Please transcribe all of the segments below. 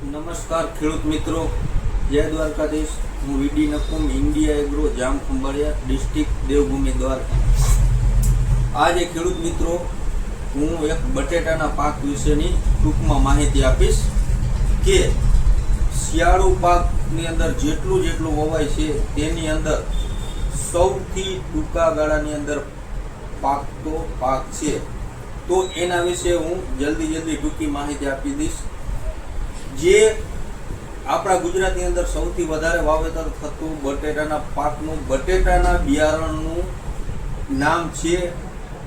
નમસ્કાર, ખેડૂત મિત્રો. જય દ્વારકાધીશ. હું VD Nakum, India agro, Jam Khambhalia, district Devbhumi Dwarka. આજે ખેડૂત મિત્રો, હું એક બટેટાના પાક વિશેની ટૂંકમાં માહિતી આપીશ કે શિયાળુ પાકની અંદર જેટલું જેટલું વવાય છે, તેની અંદર સૌથી ટૂંકા ગાળાની અંદર પાકતો પાક છે. તો એના વિશે હું જલ્દી જલ્દી ટૂંકી માહિતી આપી દઈશ. જે આપણા ગુજરાતની અંદર સૌથી વધારે વાવેતર થતું બટેટાના પાકનું, બટેટાના બિયારણનું નામ છે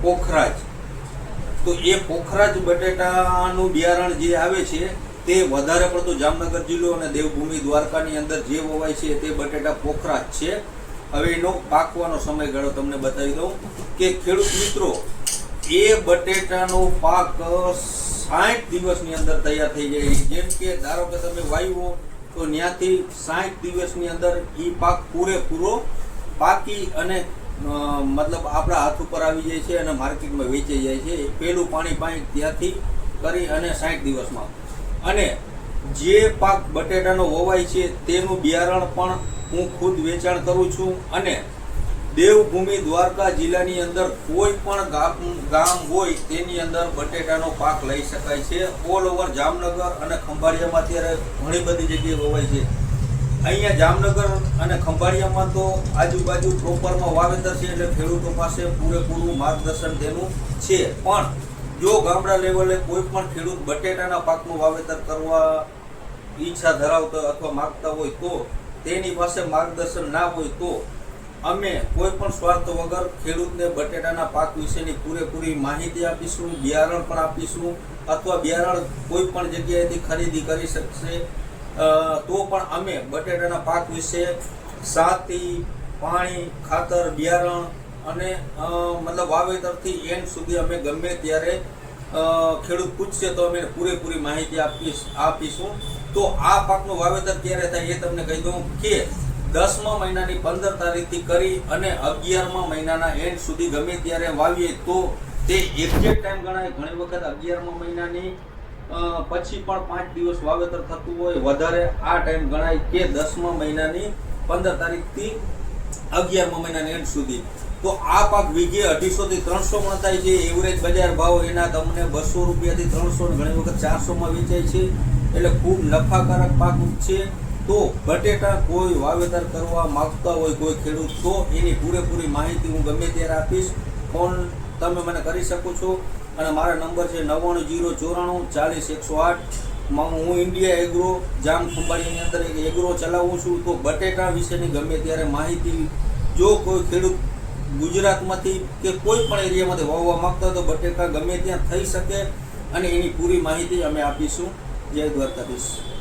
પોખરાજ. તો એ પોખરાજ બટેટાનું બિયારણ જે આવે છે, તે વધારે પડતું જામનગર જિલ્લો અને દેવભૂમિ દ્વારકાની અંદર જે વવાય છે, તે બટેટા પોખરાજ છે. હવે એનો પાકવાનો સમયગાળો તમને બતાવી દઉં કે ખેડૂત મિત્રો, એ બટેટાનો પાક સાઠ દિવસની અંદર તૈયાર થઈ જાય જેમ કે ધારો કે તમે વાવ્યો તો ત્યાંથી સાઠ દિવસની અંદર એ પાક પૂરેપૂરો પાકી અને મતલબ આપણા હાથ ઉપર આવી જાય છે અને માર્કેટમાં વેચાઈ જાય છે. પેલું પાણી પાણી ત્યાંથી કરી અને સાઠ દિવસમાં. અને જે પાક બટેટાનો વવાય છે, તેનું બિયારણ પણ હું ખુદ વેચાણ કરું છું અને દેવભૂમિ દ્વારકા જિલ્લાની અંદર કોઈ પણ ગામ હોય તેની અંદર બટેટાનો પાક લઈ શકાય છે. ઓલ ઓવર જામનગર અને ખંભાળિયામાં અત્યારે ઘણી બધી જગ્યાએ વવાય છે. અહીંયા જામનગર અને ખંભાળિયામાં તો આજુબાજુ પ્રોપરમાં વાવેતર છે એટલે ખેડૂતો પાસે પૂરેપૂરું માર્ગદર્શન તેનું છે. પણ જો ગામડા લેવલે કોઈ પણ ખેડૂત બટેટાના પાકનું વાવેતર કરવા ઈચ્છા ધરાવતો અથવા માગતા હોય તો તેની પાસે માર્ગદર્શન ના હોય તો અમે કોઈ પણ સ્વાર્થ વગર ખેડૂતને બટેટાના પાક વિશેની પૂરેપૂરી માહિતી આપીશું, બિયારણ પણ આપીશું, અથવા બિયારણ કોઈ પણ જગ્યાએથી ખરીદી કરી શકશે. તો પણ અમે બટેટાના પાક વિશે સાતી, પાણી, ખાતર, બિયારણ અને મતલબ વાવેતરથી એન્ડ સુધી અમે ગમે ત્યારે ખેડૂત પૂછશે તો અમે પૂરેપૂરી માહિતી આપીશ, આપીશું. તો આ પાકનું વાવેતર ક્યારે થાય એ તમને કહી દઉં કે દસમા મહિનાની પંદર તારીખથી કરી અને અગિયારમા મહિનાના એન્ડ સુધી ગમે ત્યારે વાવીએ તો તે એક્ઝેક્ટ ટાઈમ ગણાય. ઘણી વખત અગિયારમા મહિનાની પછી પણ પાંચ દિવસ વાવેતર થતું હોય. વધારે આ ટાઈમ ગણાય કે દસમા મહિનાની પંદર તારીખથી અગિયારમા મહિનાની એન્ડ સુધી. તો આ પાક વીઘે અઢીસોથી ત્રણસો માં થાય છે. એવરેજ બજાર ભાવ એના તમને બસો રૂપિયાથી ત્રણસો ઘણી વખત ચારસોમાં વેચાય છે. એટલે ખૂબ નફાકારક પાક છે. તો બટેટા કોઈ વાવેતર કરવા માગતા હોય કોઈ ખેડૂત, તો એની પૂરેપૂરી માહિતી હું ગમે ત્યારે આપીશ. ફોન તમે મને કરી શકો છો અને મારા નંબર છે નવ્વાણું જીરો ચોરાણું ચાલીસ એકસો આઠ. હું ઇન્ડિયા એગ્રો જામ ખંભાળીની અંદર એક એગ્રો ચલાવું છું. તો બટેટા વિશેની ગમે ત્યારે માહિતી જો કોઈ ખેડૂત ગુજરાતમાંથી કે કોઈ પણ એરિયામાંથી વાવવા માગતા હોય તો બટેટા ગમે ત્યાં થઈ શકે અને એની પૂરી માહિતી અમે આપીશું. જય દ્વારકાધીશ.